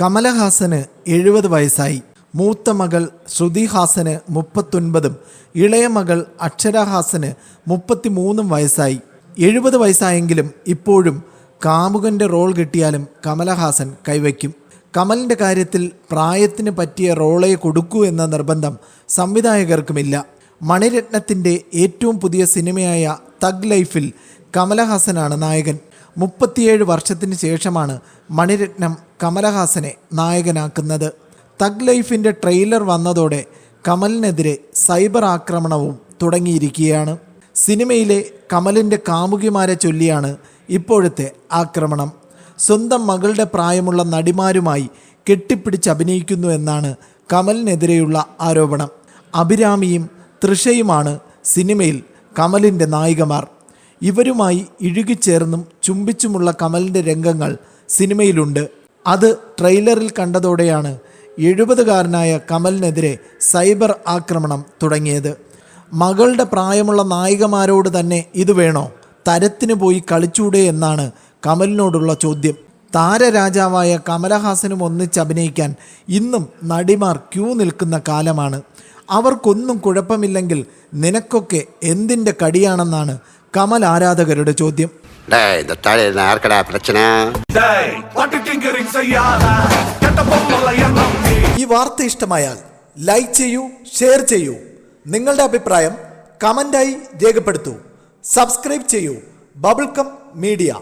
കമലഹാസന് എഴുപത് വയസ്സായി. മൂത്ത മകൾ ശ്രുതിഹാസന് മുപ്പത്തൊൻപതും ഇളയ മകൾ അക്ഷരഹാസന് മുപ്പത്തിമൂന്നും വയസ്സായി. എഴുപത് വയസ്സായെങ്കിലും ഇപ്പോഴും കാമുകന്റെ റോൾ കിട്ടിയാലും കമലഹാസൻ കൈവയ്ക്കും. കമലിന്റെ കാര്യത്തിൽ പ്രായത്തിന് പറ്റിയ റോളേ കൊടുക്കൂ എന്ന നിർബന്ധം സംവിധായകർക്കുമില്ല. മണിരത്നത്തിന്റെ ഏറ്റവും പുതിയ സിനിമയായ തഗ് ലൈഫിൽ കമലഹാസനാണ് നായകൻ. മുപ്പത്തിയേഴ് വർഷത്തിന് ശേഷമാണ് മണിരത്നം കമലഹാസനെ നായകനാക്കുന്നത്. തഗ് ലൈഫിന്റെ ട്രെയിലർ വന്നതോടെ കമലിനെതിരെ സൈബർ ആക്രമണവും തുടങ്ങിയിരിക്കുകയാണ്. സിനിമയിലെ കമലിന്റെ കാമുകിമാരെ ചൊല്ലിയാണ് ഇപ്പോഴത്തെ ആക്രമണം. സ്വന്തം മകളുടെ പ്രായമുള്ള നടിമാരുമായി കെട്ടിപ്പിടിച്ച് അഭിനയിക്കുന്നു എന്നാണ് കമലിനെതിരെയുള്ള ആരോപണം. അഭിരാമിയും തൃഷയുമാണ് സിനിമയിൽ കമലിന്റെ നായികമാർ. ഇവരുമായി ഇഴുകിച്ചേർന്നും ചുംബിച്ചുമുള്ള കമലിന്റെ രംഗങ്ങൾ സിനിമയിലുണ്ട്. അത് ട്രെയിലറിൽ കണ്ടതോടെയാണ് എഴുപതുകാരനായ കമലിനെതിരെ സൈബർ ആക്രമണം തുടങ്ങിയത്. മകളുടെ പ്രായമുള്ള നായികമാരോട് തന്നെ ഇത് വേണോ? തരത്തിന് പോയി കളിച്ചൂടെ എന്നാണ് കമലിനോടുള്ള ചോദ്യം. താരരാജാവായ കമലഹാസനും ഒന്നിച്ച് അഭിനയിക്കാൻ ഇന്നും നടിമാർ ക്യൂ നിൽക്കുന്ന കാലമാണ്. അവർക്കൊന്നും കുഴപ്പമില്ലെങ്കിൽ നിനക്കൊക്കെ എന്തിന്റെ കടിയാണെന്നാണ് കമൽ ആരാധകരുടെ ചോദ്യം ഈ വാർത്ത ഇഷ്ടമായാൽ ലൈക്ക് ചെയ്യൂ ഷെയർ ചെയ്യൂ. നിങ്ങളുടെ അഭിപ്രായം കമന്റായി രേഖപ്പെടുത്തൂ. സബ്സ്ക്രൈബ് ചെയ്യൂ. Bubblegum media.